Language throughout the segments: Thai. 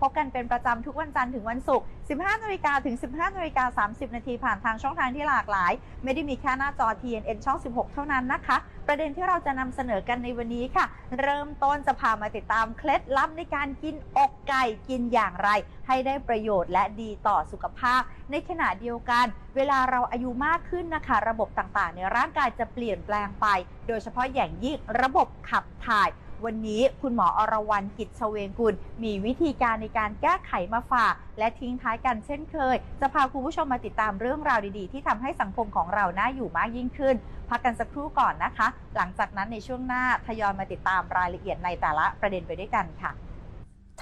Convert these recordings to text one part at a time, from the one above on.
พบกันเป็นประจำทุกวันจันทร์ถึงวันศุกร์ 15นาฬิกาถึง 15นาฬิกา30 นาทีผ่านทางช่องทางที่หลากหลาย ไม่ได้มีแค่หน้าจอ TNN ช่อง 16 เท่านั้นนะคะ ประเด็นที่เราจะนำเสนอกันในวันนี้ค่ะ เริ่มต้นจะพามาติดตามเคล็ดลับในการกินอกไก่กินอย่างไร ให้ได้ประโยชน์และดีต่อสุขภาพ ในขณะเดียวกัน เวลาเราอายุมากขึ้นนะคะ ระบบต่างๆ ในร่างกายจะเปลี่ยนแปลงไป โดยเฉพาะอย่างยิ่งระบบขับถ่าย วันนี้คุณหมออรวรันกิจชเวงกุล มีวิธีการในการแก้ไขมาฝาก และทิ้งท้ายกันเช่นเคย จะพาคุณผู้ชมมาติดตามเรื่องราวดีๆ ที่ทำให้สังคมของเราน่าอยู่มากยิ่งขึ้น พักกันสักครู่ก่อนนะคะ หลังจากนั้นในช่วงหน้าทยอยมาติดตามรายละเอียดในแต่ละประเด็นไปด้วยกันค่ะ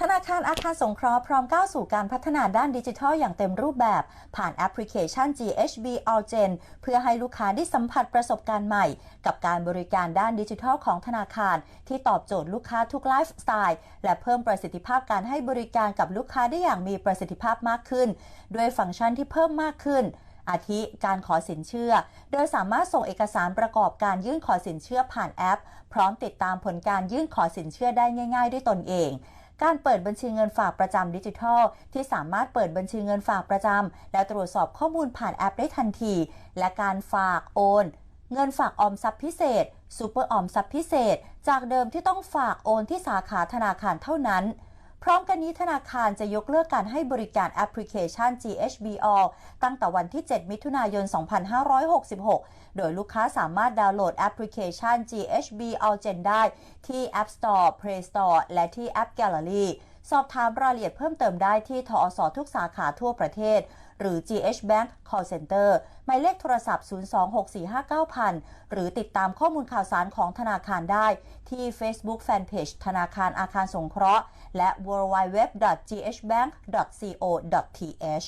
ธนาคารอาคารสงเคราะห์พร้อมก้าวสู่การพัฒนาด้านดิจิทัลอย่างเต็มรูปแบบ ผ่านแอปพลิเคชัน GHB Allgen เพื่อให้ลูกค้าได้สัมผัสประสบการณ์ใหม่ กับการบริการด้านดิจิทัลของธนาคาร ที่ตอบโจทย์ลูกค้าทุกไลฟ์สไตล์และเพิ่มประสิทธิภาพการให้บริการกับลูกค้าได้อย่างมีประสิทธิภาพมากขึ้น ด้วยฟังก์ชันที่เพิ่มมากขึ้นอาทิการขอสินเชื่อ โดยสามารถส่งเอกสารประกอบการยื่นขอสินเชื่อผ่านแอป พร้อมติดตามผลการยื่นขอสินเชื่อได้ง่าย ๆ ด้วยตนเอง การเปิดบัญชีเงินฝากประจำดิจิทัล ที่สามารถเปิดบัญชีเงินฝากประจำและตรวจสอบข้อมูลผ่านแอปได้ทันที และการฝากโอน เงินฝากออมทรัพย์พิเศษซูเปอร์ออมทรัพย์พิเศษ จากเดิมที่ต้องฝากโอนที่สาขาธนาคารเท่านั้น พร้อมกันนี้ธนาคารจะยกเลิกการให้บริการแอปพลิเคชัน GHB All ตั้งแต่วันที่ 7 มิถุนายน 2566 โดยลูกค้าสามารถดาวน์โหลดแอปพลิเคชัน GHB All Gen ได้ที่ App Store Play Store และที่ App Gallery สอบถามรายละเอียดเพิ่มเติมได้ที่ทอสทุกสาขาทั่วประเทศ หรือ GH Bank Call Center หมายเลขโทรศัพท์ 026459000 หรือติดตามข้อมูลข่าวสารของธนาคารได้ ที่ Facebook Fanpage ธนาคารอาคารสงเคราะห์ และ www.ghbank.co.th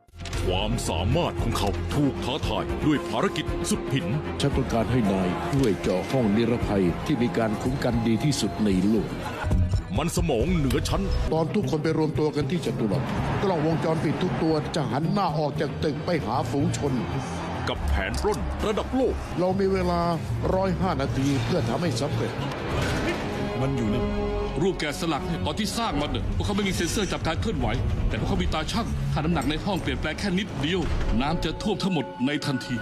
ความสามารถของเขาถูกท้าทายด้วยภารกิจสุดผิน ฉันต้องการให้นายช่วยเจาะห้องนิรภัยที่มีการคุ้มกันดีที่สุดในโลก มันสมองเหนือชั้น ตอนทุกคนไปรวมตัวกันที่จตุรัสกล้องวงจรปิดทุกตัวจะหันหน้าออกจากตึกไปหาฝูงชน กับแผนปล้นระดับโลก เรามีเวลาร้อยห้านาทีเพื่อทำให้สำเร็จ มันอยู่นี่ รูปแกะสลักเนี่ยตอนที่สร้างมันเนี่ยพวกเขาไม่มีเซ็นเซอร์จับการเคลื่อนไหว แต่พวกเขามีตาช่างถ้าน้ำหนักในห้องเปลี่ยนแปลงแค่นิดเดียว น้ำจะท่วมทั้งหมดในทันที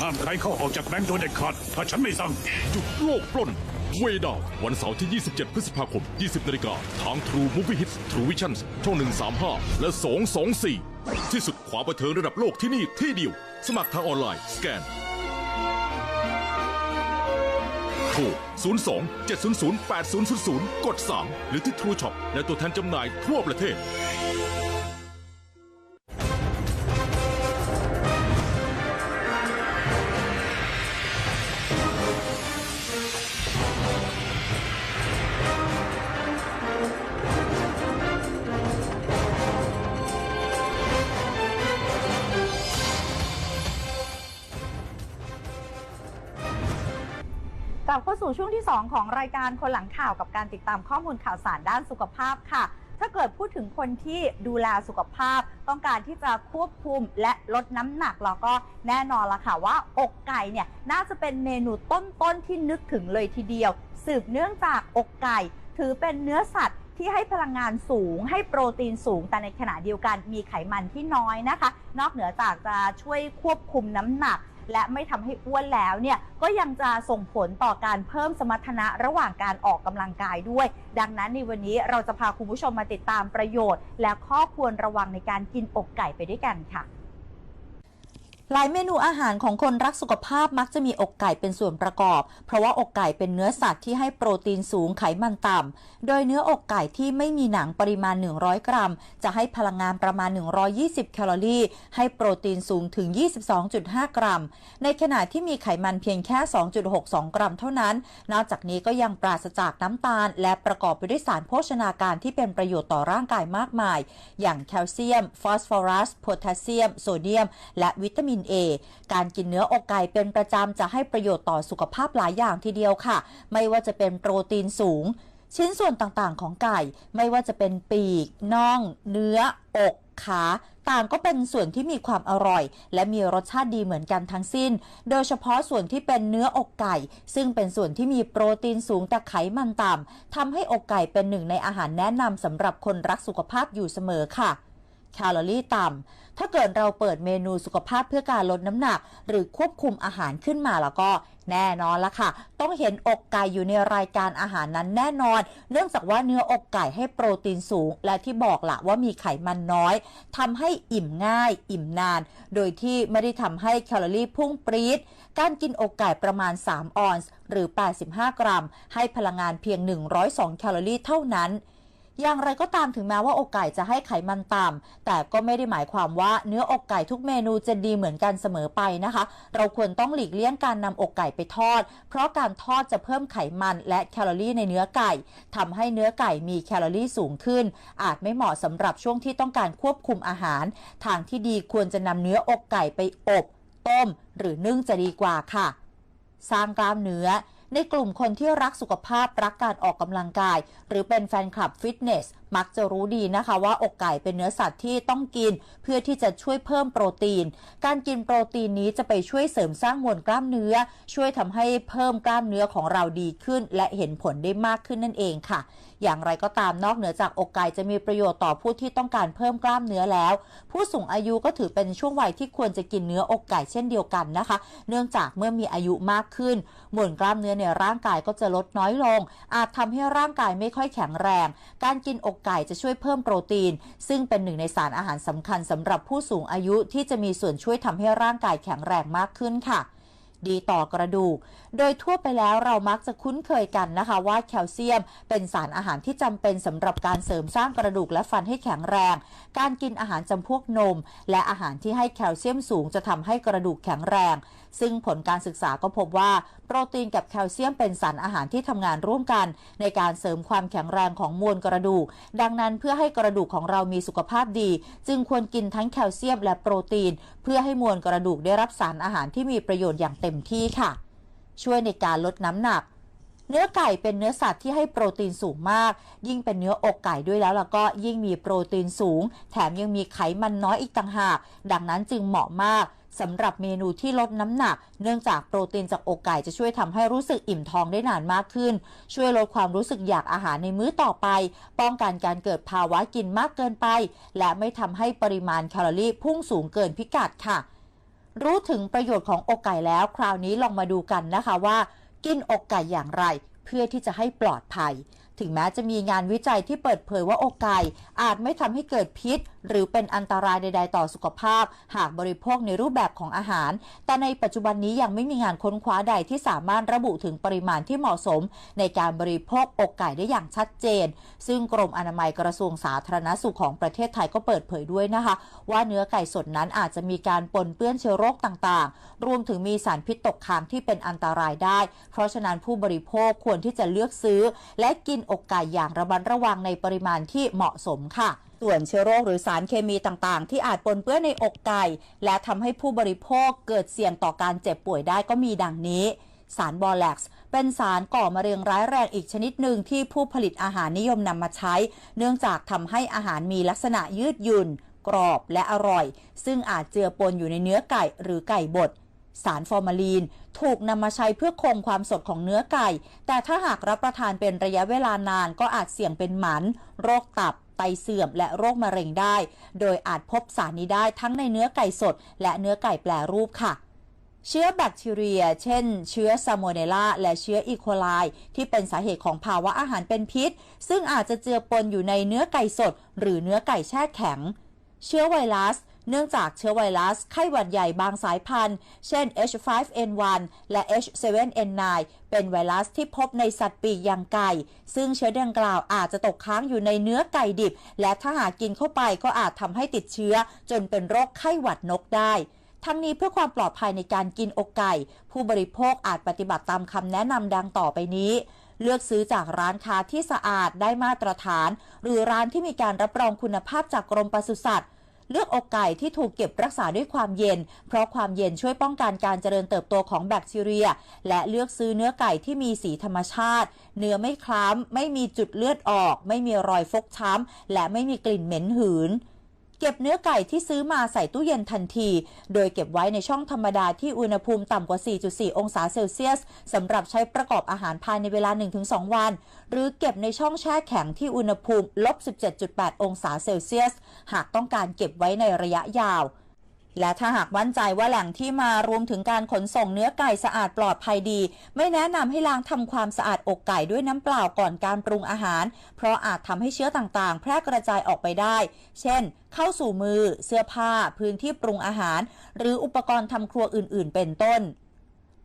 ห้ามใครเข้าออกจากแบงค์โดยเด็ดขาดถ้าฉันไม่สั่ง จุดโลกปล้น เวดาววันเสาร์ที่ 27 พฤษภาคม 20 นาฬิกา ทาง True Movie Hits True Vision ช่อง 135 และ 224 ที่สุดความบันเทิงระดับโลกที่นี่ที่เดียว สมัครทางออนไลน์สแกน ร 02 700 8000 กด 3 หรือที่ True Shop และตัวแทนจำหน่ายทั่วประเทศ กลับเข้าสู่ช่วงที่ 2 ของรายการคนหลังข่าวกับการติดตามข้อมูลข่าวสารด้านสุขภาพค่ะ ถ้าเกิดพูดถึงคนที่ดูแลสุขภาพ ต้องการที่จะควบคุมและลดน้ำหนักแล้วก็แน่นอนละค่ะว่าอกไก่เนี่ยน่าจะเป็นเมนูต้นๆที่นึกถึงเลยทีเดียว สืบเนื่องจากอกไก่ ถือเป็นเนื้อสัตว์ที่ให้พลังงานสูง ให้โปรตีนสูง แต่ในขณะเดียวกันมีไขมันที่น้อยนะคะ นอกเหนือจากจะช่วยควบคุมน้ำหนัก และไม่ทำให้อ้วนแล้วเนี่ยก็ยังจะส่งผลต่อการเพิ่มสมรรถนะระหว่างการออกกำลังกายด้วย ดังนั้นในวันนี้เราจะพาคุณผู้ชมมาติดตามประโยชน์ และข้อควรระวังในการกินอกไก่ไปด้วยกันค่ะ หลายเมนูอาหารของคนรักสุขภาพมักจะมีอกไก่เป็นส่วนประกอบ เพราะว่าอกไก่เป็นเนื้อสัตว์ที่ให้โปรตีนสูงไขมันต่ำ โดยเนื้ออกไก่ที่ไม่มีหนังปริมาณ 100 กรัม จะให้พลังงานประมาณ 120 แคลอรี่ ให้โปรตีนสูงถึง 22.5 กรัม ในขณะที่มีไขมันเพียงแค่ 2.62 กรัมเท่านั้น นอกจากนี้ก็ยังปราศจากน้ำตาล และประกอบไปด้วยสารโภชนาการที่เป็นประโยชน์ต่อร่างกายมากมาย อย่างแคลเซียม ฟอสฟอรัส โพแทสเซียม โซเดียม และวิตามิน A การกินเนื้ออกไก่เป็นประจำจะให้ประโยชน์ต่อสุขภาพหลายอย่างทีเดียวค่ะ ไม่ว่าจะเป็นโปรตีนสูง ชิ้นส่วนต่างๆ ของไก่ไม่ว่าจะเป็นปีกน่อง เนื้อ อกขาต่างก็เป็นส่วนที่มีความอร่อย และมีรสชาติดีเหมือนกันทั้งสิ้น โดยเฉพาะส่วนที่เป็นเนื้ออกไก่ ซึ่งเป็นส่วนที่มีโปรตีนสูงแต่ไขมันต่ำทำให้อกไก่เป็นหนึ่งในอาหารแนะนำสำหรับคนรักสุขภาพอยู่เสมอค่ะ แคลอรี่ต่ำ ถ้าเกิดเราเปิดเมนูสุขภาพเพื่อการลดน้ำหนัก หรือควบคุมอาหารขึ้นมาแล้วก็แน่นอนละค่ะ ต้องเห็นอกไก่อยู่ในรายการอาหารนั้นแน่นอน เนื่องจากว่าเนื้ออกไก่ให้โปรตีนสูง และที่บอกละว่ามีไขมันน้อยทำให้อิ่มง่าย อิ่มนาน โดยที่ไม่ได้ทำให้แคลอรี่พุ่งปรี๊ด การกินอกไก่ประมาณ 3 ออนซ์หรือ 85 กรัม ให้พลังงานเพียง 102 แคลอรี่เท่านั้น อย่างไรก็ตามถึงแม้ว่าอกไก่จะให้ไขมันต่ำแต่ก็ไม่ได้หมายความว่าเนื้ออกไก่ทุกเมนูจะดีเหมือนกันเสมอไปนะคะ เราควรต้องหลีกเลี่ยงการนำอกไก่ไปทอด เพราะการทอดจะเพิ่มไขมันและแคลอรี่ในเนื้อไก่ทำให้เนื้อไก่มีแคลอรี่สูงขึ้น อาจไม่เหมาะสำหรับช่วงที่ต้องการควบคุมอาหาร ทางที่ดีควรจะนำเนื้ออกไก่ไปอบ ต้ม หรือนึ่งจะดีกว่าค่ะ สร้างกล้ามเนื้อ ในกลุ่มคนที่รักสุขภาพรักการออกกำลังกาย หรือเป็นแฟนคลับฟิตเนส มักจะรู้ดีนะคะว่าอกไก่เป็นเนื้อสัตว์ที่ต้องกิน เพื่อที่จะช่วยเพิ่มโปรตีน การกินโปรตีนนี้จะไปช่วยเสริมสร้างมวลกล้ามเนื้อ ช่วยทำให้เพิ่มกล้ามเนื้อของเราดีขึ้น และเห็นผลได้มากขึ้นนั่นเองค่ะ อย่างไรก็ตามนอกเหนือจากอกไก่จะมีประโยชน์ต่อผู้ที่ต้องการเพิ่มกล้ามเนื้อแล้ว ผู้สูงอายุก็ถือเป็นช่วงวัยที่ควรจะกินเนื้ออกไก่เช่นเดียวกันนะคะ เนื่องจากเมื่อมีอายุมากขึ้นมวลกล้ามเนื้อในร่างกายก็จะลดน้อยลง อาจทำให้ร่างกายไม่ค่อยแข็งแรง การกินอกไก่จะช่วยเพิ่มโปรตีน ซึ่งเป็นหนึ่งในสารอาหารสำคัญสำหรับผู้สูงอายุที่จะมีส่วนช่วยทำให้ร่างกายแข็งแรงมากขึ้นค่ะ ดีต่อกระดูก โดยทั่วไปแล้วเรามักจะคุ้นเคยกันนะคะ ว่าแคลเซียมเป็นสารอาหารที่จำเป็นสำหรับการเสริมสร้างกระดูกและฟันให้แข็งแรง การกินอาหารจำพวกนม และอาหารที่ให้แคลเซียมสูงจะทำให้กระดูกแข็งแรง ซึ่งผลการศึกษาก็พบว่าโปรตีนกับแคลเซียมเป็นสารอาหารที่ทำงานร่วมกัน ในการเสริมความแข็งแรงของมวลกระดูก ดังนั้นเพื่อให้กระดูกของเรามีสุขภาพดี จึงควรกินทั้งแคลเซียมและโปรตีน เพื่อให้มวลกระดูกได้รับสารอาหารที่มีประโยชน์อย่างเต็มต็มที่ค่ะ ช่วยในการลดน้ำหนัก เนื้อไก่เป็นเนื้อสัตว์ที่ให้โปรตีนสูงมาก ยิ่งเป็นเนื้ออกไก่ด้วยแล้วแล้วก็ยิ่งมีโปรตีนสูง แถมยังมีไขมันน้อยอีกต่างหาก ดังนั้นจึงเหมาะมากสำหรับเมนูที่ลดน้ำหนัก เนื่องจากโปรตีนจากอกไก่จะช่วยทำให้รู้สึกอิ่มท้องได้นานมากขึ้น ช่วยลดความรู้สึกอยากอาหารในมื้อต่อไป ป้องกันการเกิดภาวะกินมากเกินไป และไม่ทำให้ปริมาณแคลอรี่พุ่งสูงเกินพิกัดค่ะ รู้ถึงประโยชน์ของอกไก่แล้ว คราวนี้ลองมาดูกันนะคะว่า กินอกไก่อย่างไร เพื่อที่จะให้ปลอดภัย ถึงแม้จะมีงานวิจัยที่เปิดเผยว่าอกไก่อาจไม่ทำให้เกิดพิษ หรือเป็นอันตรายใด ๆ ต่อสุขภาพ หากบริโภคในรูปแบบของอาหาร แต่ในปัจจุบันนี้ยังไม่มีงานค้นคว้าใดที่สามารถระบุถึงปริมาณที่เหมาะสม ในการบริโภคอกไก่ได้อย่างชัดเจน ซึ่งกรมอนามัยกระทรวงสาธารณสุขของประเทศไทยก็เปิดเผยด้วยนะคะ ว่าเนื้อไก่สดนั้นอาจจะมีการปนเปื้อนเชื้อโรคต่างๆ รวมถึงมีสารพิษตกค้างที่เป็นอันตรายได้ เพราะฉะนั้นผู้บริโภคควรที่จะเลือกซื้อ และกินอกไก่อย่างระมัดระวังในปริมาณที่เหมาะสมค่ะ ส่วนเชื้อโรคหรือสารเคมีต่างๆ ที่อาจปนเปื้อนในอกไก่ และทำให้ผู้บริโภคเกิดเสี่ยงต่อการเจ็บป่วยได้ก็มีดังนี้ สารบอแล็กซ์เป็นสารก่อมะเร็งร้ายแรงอีกชนิดหนึ่งที่ผู้ผลิตอาหารนิยมนำมาใช้ เนื่องจากทำให้อาหารมีลักษณะยืดหยุ่นกรอบและอร่อย ซึ่งอาจเจือปนอยู่ในเนื้อไก่หรือไก่บด สารฟอร์มาลีน ถูกนำมาใช้เพื่อคงความสดของเนื้อไก่ แต่ถ้าหากรับประทานเป็นระยะเวลานานก็อาจเสี่ยงเป็นหมัน โรคตับ ไตเสื่อม และโรคมะเร็งได้ โดยอาจพบสารนี้ได้ทั้งในเนื้อไก่สด และเนื้อไก่แปรรูปค่ะเชื้อแบคทีเรีย เช่น เชื้อซาโมเนลาและเชื้ออีโคไลที่เป็นสาเหตุของภาวะอาหารเป็นพิษ ซึ่งอาจจะเจือปนอยู่ในเนื้อไก่สด หรือเนื้อไก่แช่แข็ง เชื้อไวรัส เนื่องจากเชื้อไวรัสไข้หวัดใหญ่บางสายพันธุ์ เช่น H5N1 และ H7N9 เป็นไวรัสที่พบในสัตว์ปีกอย่างไก่ ซึ่งเชื้อดังกล่าวอาจจะตกค้างอยู่ในเนื้อไก่ดิบ และถ้าหากกินเข้าไปก็อาจทำให้ติดเชื้อ จนเป็นโรคไข้หวัดนกได้ทั้งนี้เพื่อความปลอดภัยในการกินอกไก่ ผู้บริโภคอาจปฏิบัติตามคำแนะนำดังต่อไปนี้ เลือกซื้อจากร้านค้าที่สะอาดได้มาตรฐาน หรือร้านที่มีการรับรองคุณภาพจากกรมปศุสัตว์ เลือกอกไก่ที่ถูกเก็บรักษาด้วยความเย็น เพราะความเย็นช่วยป้องกันการเจริญเติบโตของแบคทีเรีย และเลือกซื้อเนื้อไก่ที่มีสีธรรมชาติ เนื้อไม่คล้ำไม่มีจุดเลือดออก ไม่มีรอยฟกช้ำและไม่มีกลิ่นเหม็นหืน เก็บเนื้อไก่ที่ซื้อมาใส่ตู้เย็นทันที โดยเก็บไว้ในช่องธรรมดาที่อุณหภูมิต่ำกว่า 4.4 องศาเซลเซียสสำหรับใช้ประกอบอาหารภายในเวลา 1-2 วัน หรือเก็บในช่องแช่แข็งที่อุณหภูมิลบ 17.8 องศาเซลเซียส หากต้องการเก็บไว้ในระยะยาว และถ้าหากมั่นใจว่าแหล่งที่มารวมถึงการขนส่งเนื้อไก่สะอาดปลอดภัยดี ไม่แนะนำให้ล้างทำความสะอาดอกไก่ด้วยน้ำเปล่าก่อนการปรุงอาหาร เพราะอาจทำให้เชื้อต่างๆ แพร่กระจายออกไปได้ เช่น เข้าสู่มือ เสื้อผ้า พื้นที่ปรุงอาหาร หรืออุปกรณ์ทำครัวอื่น ๆ เป็นต้น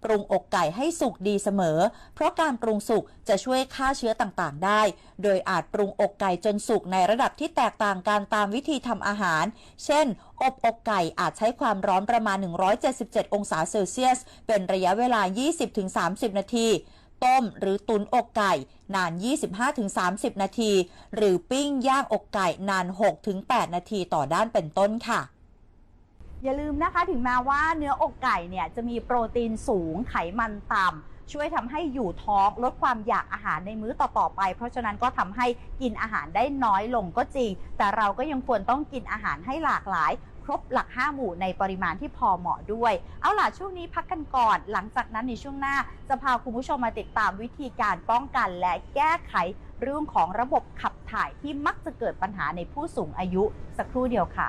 ปรุงอกไก่ให้สุกดีเสมอ เพราะการปรุงสุกจะช่วยฆ่าเชื้อต่างๆ ได้ โดยอาจปรุงอกไก่จนสุกในระดับที่แตกต่างกันตามวิธีทำอาหาร เช่น อบอกไก่อาจใช้ความร้อนประมาณ 177 องศาเซลเซียส เป็นระยะเวลา 20-30 นาทีต้มหรือตุนอกไก่ นาน 25-30 นาที หรือปิ้งย่างอกไก่นาน 6-8 นาทีต่อด้านเป็นต้นค่ะ อย่าลืมนะคะถึงแม้ว่าเนื้ออกไก่เนี่ยจะมีโปรตีนสูงไขมันต่ำช่วยทำให้อยู่ท้องลดความอยากอาหารในมื้อต่อๆไป เพราะฉะนั้นก็ทำให้กินอาหารได้น้อยลงก็จริง แต่เราก็ยังควรต้องกินอาหารให้หลากหลายครบหลัก 5 หมู่ในปริมาณที่พอเหมาะด้วย เอาล่ะช่วงนี้พักกันก่อน หลังจากนั้นในช่วงหน้า จะพาคุณผู้ชมมาติดตามวิธีการป้องกันและแก้ไขเรื่องของระบบขับถ่ายที่มักจะเกิดปัญหาในผู้สูงอายุสักครู่เดียวค่ะ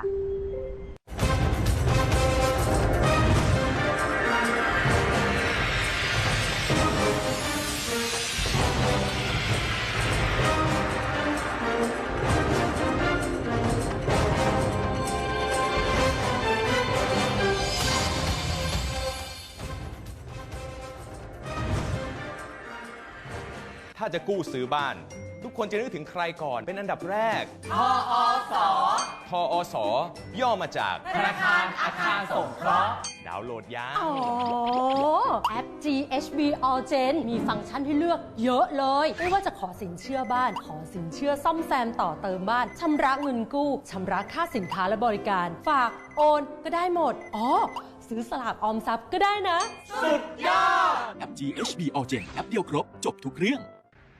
าจะกู้ซื้อบ้าน ทุกคนจะนึกถึงใครก่อนเป็นอันดับแรก ทออสทออสย่อมาจาก ธนาคารอาคารสงเคราะห์ ดาวน์โหลดยาอ๋อ แอป GHB All Gen มีฟังก์ชันให้เลือกเยอะเลย ไม่ว่าจะขอสินเชื่อบ้าน ขอสินเชื่อซ่อมแซมต่อเติมบ้าน ชำระเงินกู้ชำระค่าสินค้าและบริการ ฝากโอนก็ได้หมด อ๋อ ซื้อสลากออมทรัพย์ก็ได้นะ แอป GHB All Gen แอปเดียวครบ จบทุกเรื่อง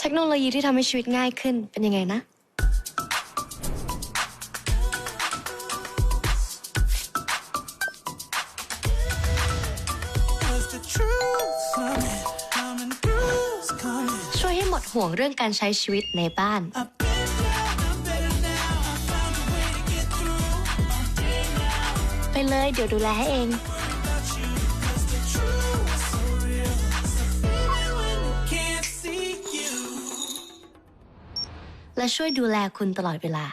เทคโนโลยีที่ทำให้ชีวิตง่ายขึ้นเป็นยังไงนะ ช่วยให้หมดห่วงเรื่องการใช้ชีวิตในบ้าน ไปเลยเดี๋ยวดูแลให้เอง และช่วยดูแลคุณตลอดเวลา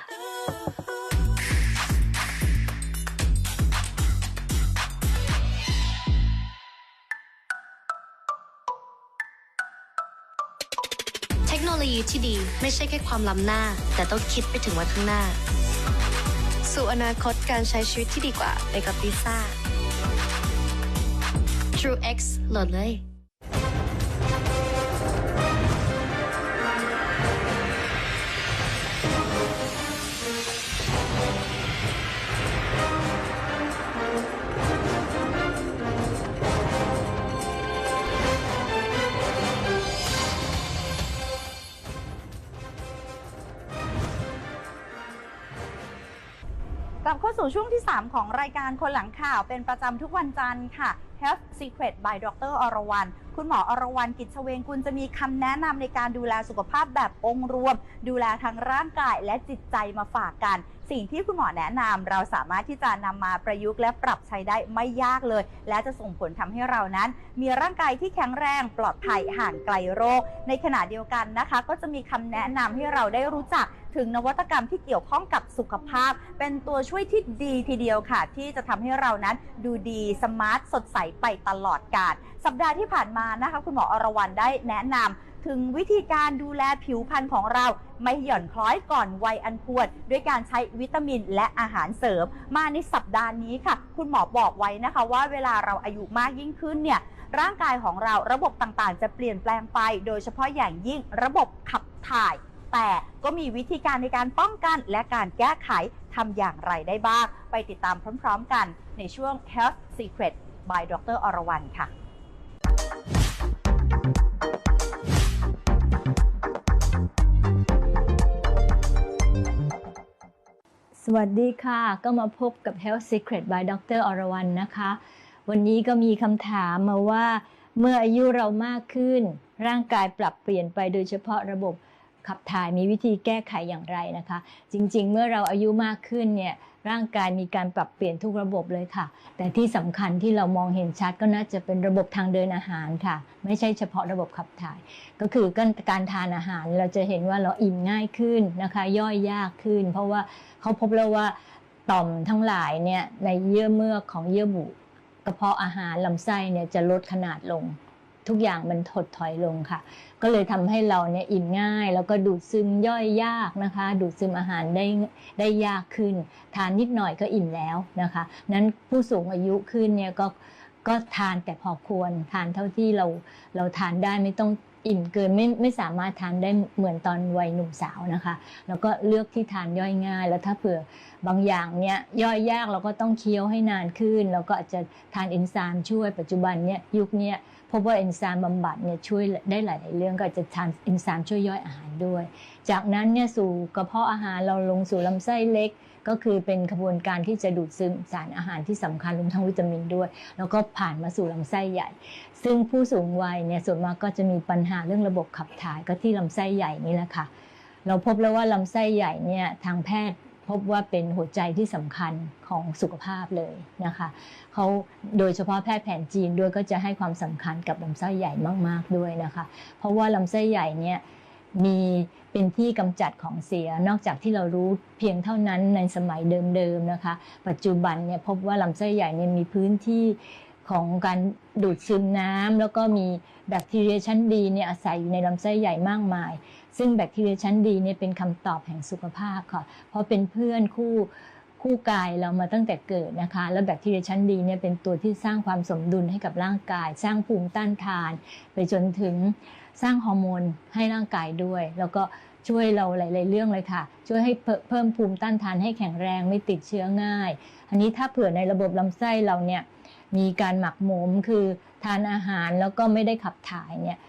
เทคโนโลยีที่ดีไม่ใช่แค่ความล้ำหน้า แต่ต้องคิดไปถึงวันข้างหน้า สู่อนาคตการใช้ชีวิตที่ดีกว่าไปกับลิซ่า True X โหลดเลย สู่ช่วงที่ 3 ของรายการคนหลังข่าวเป็นประจำทุกวันจันทร์ค่ะ Health Secret by Dr. อรวรรณคุณหมออรวรรณกิจเวงกุลจะมีคำแนะนำในการดูแลสุขภาพแบบองค์รวม ดูแลทั้งร่างกายและจิตใจมาฝากกัน สิ่งที่คุณหมอแนะนำเราสามารถที่จะนำมาประยุกต์และปรับใช้ได้ไม่ยากเลย และจะส่งผลทำให้เรานั้น มีร่างกายที่แข็งแรงปลอดภัยห่างไกลโรค ในขณะเดียวกันนะคะ ก็จะมีคำแนะนำให้เราได้รู้จัก ถึงนวัตกรรมที่เกี่ยวข้องกับสุขภาพ เป็นตัวช่วยที่ดีทีเดียวค่ะ ที่จะทำให้เรานั้นดูดีสมาร์ทสดใสไปตลอดกาลสัปดาห์ที่ผ่านมานะคะคุณหมออรวรรณได้แนะนำถึงวิธีการดูแลผิวพรรณของเราไม่หย่อนคล้อยก่อนวัยอันควรด้วยการใช้วิตามินและอาหารเสริม มาในสัปดาห์นี้ค่ะ คุณหมอบอกไว้นะคะว่าเวลาเราอายุมากยิ่งขึ้นเนี่ยร่างกายของเราระบบต่างๆ จะเปลี่ยนแปลงไป โดยเฉพาะอย่างยิ่งระบบขับถ่าย แต่ก็มีวิธีการในการป้องกันและการแก้ไขทำอย่างไรได้บ้าง ไปติดตามพร้อมๆกันในช่วง Health Secret by ดรอรวรรณค่ะสวัสดีค่ะ ก็มาพบกับ Health Secret by Dr. อรวรรณนะคะ วันนี้ก็มีคำถามมาว่า เมื่ออายุเรามากขึ้น ร่างกายปรับเปลี่ยนไปโดยเฉพาะระบบ ขับถ่ายมีวิธีแก้ไขอย่างไรนะคะ จริง ๆ เมื่อเราอายุมากขึ้นเนี่ยร่างกายมีการปรับเปลี่ยนทุกระบบเลยค่ะ แต่ที่สำคัญที่เรามองเห็นชัดก็น่าจะเป็นระบบทางเดินอาหารค่ะ ไม่ใช่เฉพาะระบบขับถ่าย ก็คือการทานอาหารเราจะเห็นว่าเราอิ่มง่ายขึ้นนะคะ ย่อยยากขึ้น เพราะว่าเขาพบแล้วว่าต่อมทั้งหลายเนี่ยในเยื่อเมือกของเยื่อบุกระเพาะอาหารลำไส้เนี่ยจะลดขนาดลง ทุกอย่างมันถดถอยลงค่ะ ก็เลยทำให้เราเนี่ยอิ่มง่าย แล้วก็ดูดซึมย่อยยากนะคะ ดูดซึมอาหารได้ได้ยากขึ้น ทานนิดหน่อยก็อิ่มแล้วนะคะ นั้นผู้สูงอายุขึ้นเนี่ยก็ก็ทานแต่พอควรทานเท่าที่เราเราทานได้ไม่ต้องอิ่มเกินไม่ไม่สามารถทานได้เหมือนตอนวัยหนุ่มสาวนะคะ แล้วก็เลือกที่ทานย่อยง่าย แล้วถ้าเผื่อ บางอย่างเนี่ยย่อยยากเราก็ต้องเคี้ยวให้นานขึ้น แล้วก็อาจจะทานเอนไซม์ช่วยปัจจุบันเนี่ยยุคเนี้ยพบว่าเอนไซม์บำบัดเนี่ยช่วยได้หลาย ๆ เรื่องก็จะทานเอนไซม์ช่วยย่อยอาหารด้วย จากนั้นเนี่ยสู่กระเพาะอาหารเราลงสู่ลำไส้เล็ก ก็คือเป็นกระบวนการที่จะดูดซึมสารอาหารที่สำคัญรวมทั้งวิตามินด้วย แล้วก็ผ่านมาสู่ลำไส้ใหญ่ ซึ่งผู้สูงวัยเนี่ยส่วนมากก็จะมีปัญหาเรื่องระบบขับถ่ายก็ที่ลำไส้ใหญ่นี่แหละค่ะเราพบแล้วว่าลำไส้ใหญ่เนี่ยทางแพทย์ พบว่าเป็นหัวใจที่สำคัญของสุขภาพเลยนะคะเขาโดยเฉพาะแพทย์แผนจีนด้วยก็จะให้ความสำคัญกับลำไส้ใหญ่มาก ๆด้วยนะคะ เพราะว่าลำไส้ใหญ่เนี่ยมีเป็นที่กำจัดของเสีย นอกจากที่เรารู้เพียงเท่านั้นในสมัยเดิมๆนะคะ ปัจจุบันเนี่ยพบว่าลำไส้ใหญ่เนี่ยมีพื้นที่ของการดูดซึมน้ำแล้วก็มี แบคทีเรียชั้นดีเนี่ยอาศัยอยู่ในลำไส้ใหญ่มากมาย ซึ่งแบคทีเรียชั้นดีเนี่ยเป็นคำตอบแห่งสุขภาพค่ะ เพราะเป็นเพื่อนคู่คู่กายเรามาตั้งแต่เกิดนะคะ แล้วแบคทีเรียชั้นดีเนี่ยเป็นตัวที่สร้างความสมดุลให้กับร่างกาย สร้างภูมิต้านทาน ไปจนถึงสร้างฮอร์โมนให้ร่างกายด้วย แล้วก็ช่วยเราหลายๆเรื่องเลยค่ะ ช่วยให้เพิ่มภูมิต้านทานให้แข็งแรงไม่ติดเชื้อง่าย อันนี้ถ้าเผื่อในระบบลำไส้เราเนี่ยมีการหมักหมมคือ ทานอาหารแล้วก็ไม่ได้ขับถ่ายเนี่ย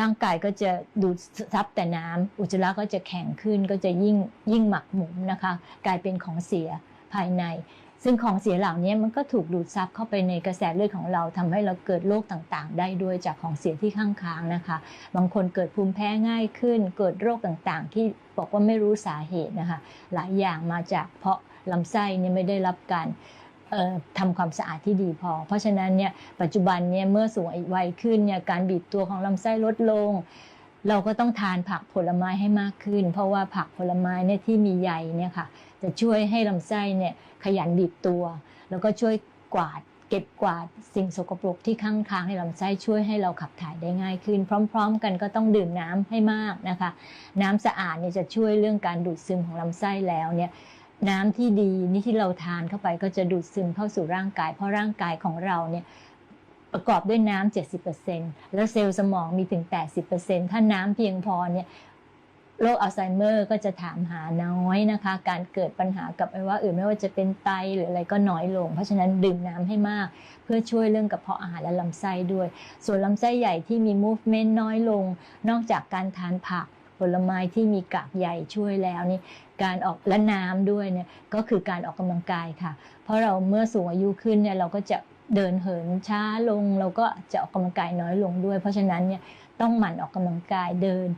ร่างกายก็จะดูดซับแต่น้ำอุจจาระก็จะแข็งขึ้นก็จะยิ่งยิ่งหมักหมมนะคะ กลายเป็นของเสียภายใน ซึ่งของเสียเหล่านี้มันก็ถูกดูดซับเข้าไปในกระแสเลือดของเราทำให้เราเกิดโรคต่างๆ ได้ด้วยจากของเสียที่ข้างค้างนะคะ บางคนเกิดภูมิแพ้ง่ายขึ้น เกิดโรคต่างๆ ที่บอกว่าไม่รู้สาเหตุนะคะ หลายอย่างมาจากเพราะลำไส้เนี่ยไม่ได้รับการ ทำความสะอาดที่ดีพอ เพราะฉะนั้นเนี่ยปัจจุบันเนี่ยเมื่อสูงวัยขึ้นเนี่ยการบีบตัวของลำไส้ลดลง เราก็ต้องทานผักผลไม้ให้มากขึ้น เพราะว่าผักผลไม้เนี่ยที่มีใยเนี่ยค่ะจะช่วยให้ลำไส้เนี่ยขยันบีบตัว แล้วก็ช่วยกวาดเก็บกวาดสิ่งสกปรกที่ข้างค้างในลำไส้ช่วยให้เราขับถ่ายได้ง่ายขึ้น พร้อม ๆ กันก็ต้องดื่มน้ำให้มากนะคะ น้ำสะอาดเนี่ยจะช่วยเรื่องการดูดซึมของลำไส้แล้วเนี่ย น้ำที่ดีนี่ที่เราทานเข้าไปก็จะดูดซึมเข้าสู่ร่างกาย เพราะร่างกายของเราเนี่ยประกอบด้วยน้ำ70%แล้วเซลล์สมองมีถึง 80%ถ้าน้ำเพียงพอเนี่ยโรคอัลไซเมอร์ก็จะถามหาน้อยนะคะ การเกิดปัญหากับไอ้ว่าอื่นไม่ว่าจะเป็นไตหรืออะไรก็น้อยลง เพราะฉะนั้นดื่มน้ำให้มาก เพื่อช่วยเรื่องกระเพาะอาหารและลำไส้ด้วย ส่วนลำไส้ใหญ่ที่มี movement น้อยลง นอกจากการทานผักผลไม้ที่มีกากใหญ่ช่วยแล้วนี่ การออกและน้ำด้วยเนี่ยก็คือการออกกำลังกายค่ะ เพราะเราเมื่อสูงอายุขึ้นเนี่ยเราก็จะเดินเหินช้าลง เราก็จะออกกำลังกายน้อยลงด้วย เพราะฉะนั้นเนี่ยต้องหมั่นออกกำลังกายเดิน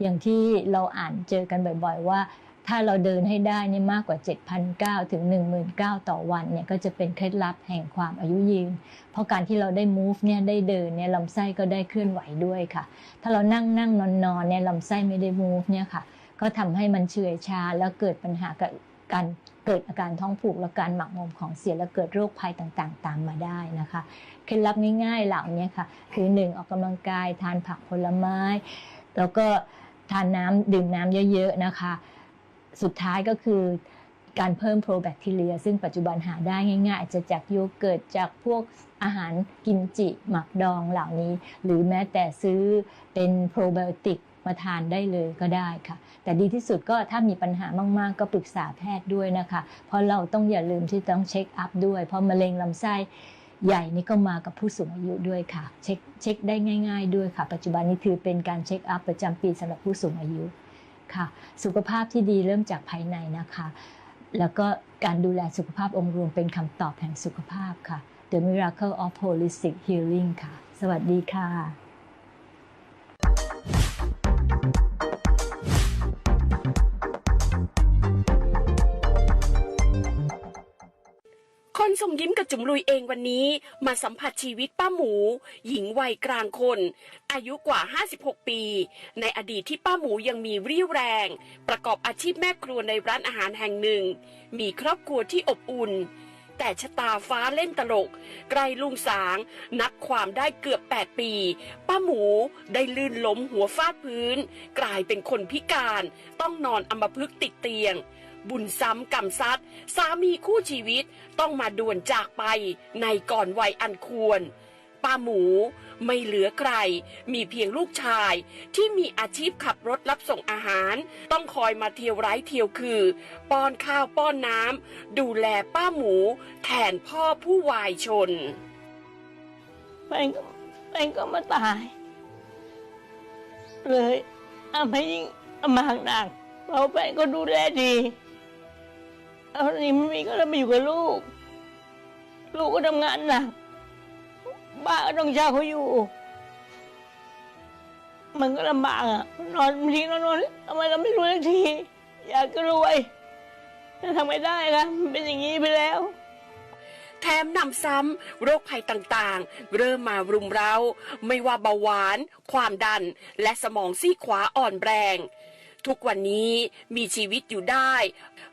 อย่างที่เราอ่านเจอกันบ่อย ๆ ว่า ถ้าเราเดินให้ได้นี่มากกว่า7,900ถึง19,000 ต่อวันเนี่ยก็จะเป็นเคล็ดลับแห่งความอายุยืน เพราะการที่เราได้ move เนี่ยได้เดินเนี่ยลำไส้ก็ได้เคลื่อนไหวด้วยค่ะ ถ้าเรานั่งนั่งนอนนอนเนี่ยลำไส้ไม่ได้ move เนี่ยค่ะ ก็ทำให้มันเฉื่อยชาแล้วเกิดปัญหากับการเกิดอาการท้องผูกและการหมักหมมของเสียและเกิดโรคภัยต่างๆ ตามมาได้นะคะเคล็ดลับง่ายๆเหล่านี้ค่ะ คือหนึ่งออกกำลังกายทานผักผลไม้ แล้วก็ทานน้ำดื่มน้ำเยอะๆนะคะ สุดท้ายก็คือการเพิ่มโปรแบคทีเรีย ซึ่งปัจจุบันหาได้ง่ายๆอาจจะจากโยเกิร์ตจากพวกอาหารกิมจิ หมักดองเหล่านี้ หรือแม้แต่ซื้อเป็นโปรไบโอติก มาทานได้เลยก็ได้ค่ะ แต่ดีที่สุดก็ถ้ามีปัญหามากๆ ก็ปรึกษาแพทย์ด้วยนะคะ เพราะเราต้องอย่าลืมที่ต้องเช็คอัพด้วย เพราะมะเร็งลำไส้ใหญ่นี่ก็มากับผู้สูงอายุด้วยค่ะ เช็คเช็คได้ง่าย ๆ ด้วยค่ะ ปัจจุบันนี้ถือเป็นการเช็คอัพประจำปีสำหรับผู้สูงอายุค่ะ สุขภาพที่ดีเริ่มจากภายในนะคะ แล้วก็การดูแลสุขภาพองค์รวมเป็นคำตอบแห่งสุขภาพค่ะ The Miracle of Holistic Healing ค่ะ สวัสดีค่ะ คนส่งยิ้มกับจุ๋มลุยเองวันนี้ มาสัมผัสชีวิตป้าหมู หญิงวัยกลางคน อายุกว่า 56 ปี ในอดีตที่ป้าหมูยังมีเรี่ยวแรง ประกอบอาชีพแม่ครัวในร้านอาหารแห่งหนึ่ง มีครอบครัวที่อบอุ่น แต่ชะตาฟ้าเล่นตลก ไกลลุงสาง นับความได้เกือบ 8 ปี ป้าหมูได้ลื่นล้มหัวฟาดพื้น กลายเป็นคนพิการ ต้องนอนอัมพฤกษ์ติดเตียง บุญซ้ำกำซัดสามีคู่ชีวิตต้องมาด่วนจากไปในก่อนวัยอันควร ป้าหมูไม่เหลือใคร มีเพียงลูกชายที่มีอาชีพขับรถรับส่งอาหาร ต้องคอยมาเที่ยวไร้เที่ยวคือ ป้อนข้าวป้อนน้ำดูแลป้าหมู แทนพ่อผู้วายชนแฟนก็แฟนก็มาตาย เลยอามายิ่งอามาหนักเพราะแฟนก็ดูแลดี เอาทีนี้ไม่มีก็เลยมาอยู่กับลูก ลูกก็ทำงานหนักบ้านก็ต้องเช่าเขาอยู่ มันก็ลำบากอะนอนบางทีนอนนอนทำไมเราไม่รู้สักที อยากจะรวยแต่ทำไม่ได้ค่ะมันเป็นอย่างนี้ไปแล้วแถมนำซ้ำโรคภัยต่างๆ เริ่มมารุมเร้า ไม่ว่าเบาหวาน ความดัน และสมองซีกขวาอ่อนแรง ทุกวันนี้มีชีวิตอยู่ได้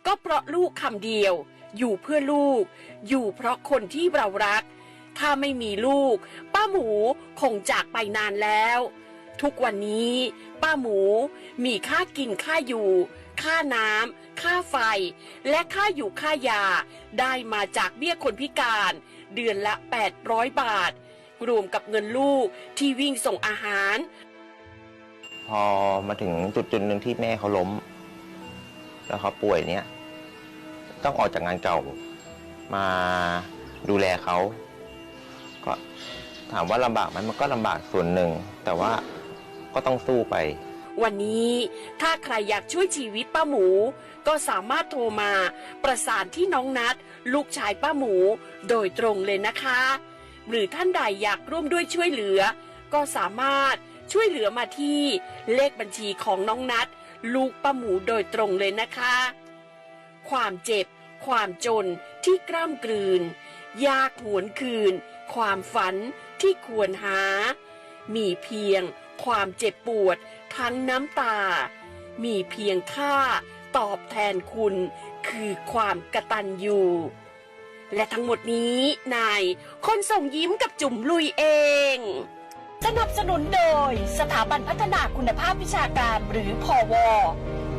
ก็เพราะลูกคำเดียว อยู่เพื่อลูก อยู่เพราะคนที่เรารัก ถ้าไม่มีลูก ป้าหมูคงจากไปนานแล้ว ทุกวันนี้ ป้าหมูมีค่ากินค่าอยู่ ค่าน้ำค่าไฟ และค่าอยู่ค่ายา ได้มาจากเบี้ยคนพิการ เดือนละ 800 บาท รวมกับเงินลูกที่วิ่งส่งอาหาร พอมาถึงจุดจุดหนึ่งที่แม่เขาล้ม แล้วเขาป่วยเนี่ยต้องออกจากงานเก่ามาดูแลเขาก็ถามว่าลำบากไหมมันก็ลำบากส่วนหนึ่ง แต่ว่าก็ต้องสู้ไป วันนี้ถ้าใครอยากช่วยชีวิตป้าหมู ก็สามารถโทรมาประสานที่น้องนัด ลูกชายป้าหมู โดยตรงเลยนะคะ หรือท่านใดอยากร่วมด้วยช่วยเหลือ ก็สามารถช่วยเหลือมาที่เลขบัญชีของน้องนัด ลูกป้าหมูโดยตรงเลยนะคะ ความเจ็บ ความจนที่กล้ำกลืน ยากหวนคืน ความฝันที่ควรหา มีเพียง ความเจ็บปวด ทั้งน้ำตา มีเพียงค่า ตอบแทนคุณ คือความกระตัญญูและทั้งหมดนี้นายคนส่งยิ้มกับจุ๋มลุยเอง สนับสนุนโดยสถาบันพัฒนาคุณภาพวิชาการหรือพอว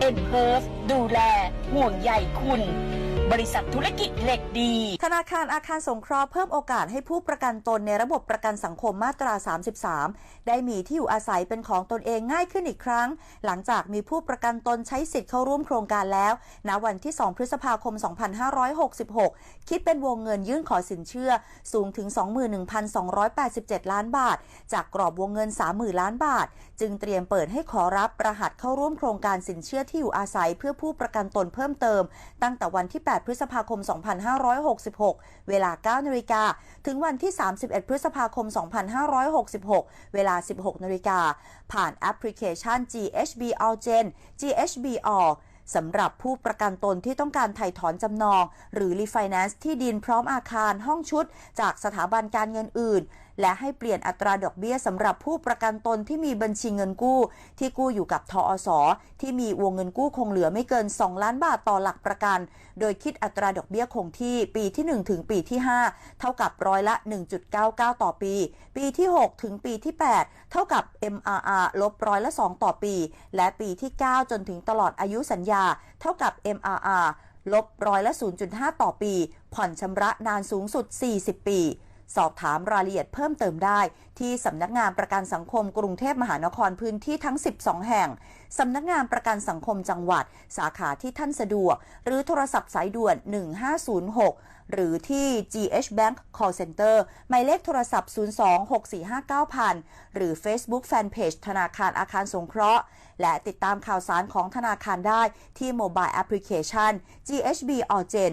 เอ็นเพิร์ดูแลห่วงใยคุณ บริษัทธุรกิจเหล็กดี ธนาคารอาคารสงเคราะห์เพิ่มโอกาสให้ผู้ประกันตนในระบบประกันสังคมมาตรา 33 ได้มีที่อยู่อาศัยเป็นของตนเองง่ายขึ้นอีกครั้ง หลังจากมีผู้ประกันตนใช้สิทธิ์เข้าร่วมโครงการแล้ว ณ วันที่ 2 พฤษภาคม 2566 คิดเป็นวงเงินยื่นขอสินเชื่อสูงถึง 21,287 ล้านบาท จากกรอบวงเงิน 30,000 ล้านบาท จึงเตรียมเปิดให้ขอรับรหัสเข้าร่วมโครงการสินเชื่อที่อยู่อาศัย เพื่อผู้ประกันตนเพิ่มเติม ตั้งแต่วันที่ 8พฤษภาคม 2566 เวลา 9 นาฬิกา ถึงวันที่ 31 พฤษภาคม 2566 เวลา 16 นาฬิกา ผ่านแอปพลิเคชัน GHB Allgen GHB All สำหรับผู้ประกันตนที่ต้องการไถ่ถอนจำนอง หรือรีไฟแนนซ์ที่ดินพร้อมอาคารห้องชุด จากสถาบันการเงินอื่น และให้เปลี่ยนอัตราดอกเบี้ยสำหรับผู้ประกันตนที่มีบัญชีเงินกู้ ที่กู้อยู่กับทอสที่มีวงเงินกู้คงเหลือไม่เกิน 2 ล้านบาทต่อหลักประกัน โดยคิดอัตราดอกเบี้ยคงที่ปีที่ 1 ถึงปีที่ 5 เท่ากับร้อยละ 1.99 ต่อปี ปีที่ 6 ถึงปีที่ 8 เท่ากับ MRR ลบร้อยละ 2 ต่อปี และปีที่ 9 จนถึงตลอดอายุสัญญา เท่ากับ MRR ลบร้อยละ 0.5 ต่อปี ผ่อนชำระนานสูงสุด 40 ปี สอบถามรายละเอียดเพิ่มเติมได้ ที่สำนักงานประกันสังคมกรุงเทพมหานครพื้นที่ทั้ง 12 แห่ง สำนักงานประกันสังคมจังหวัด สาขาที่ท่านสะดวก หรือโทรศัพท์สายด่วน 1506 หรือที่ GH Bank Call Center หมายเลขโทรศัพท์ 026459000 หรือ Facebook Fanpage ธนาคารอาคารสงเคราะห์ และติดตามข่าวสารของธนาคารได้ที่โมบายแอปพลิเคชัน GHB Allgen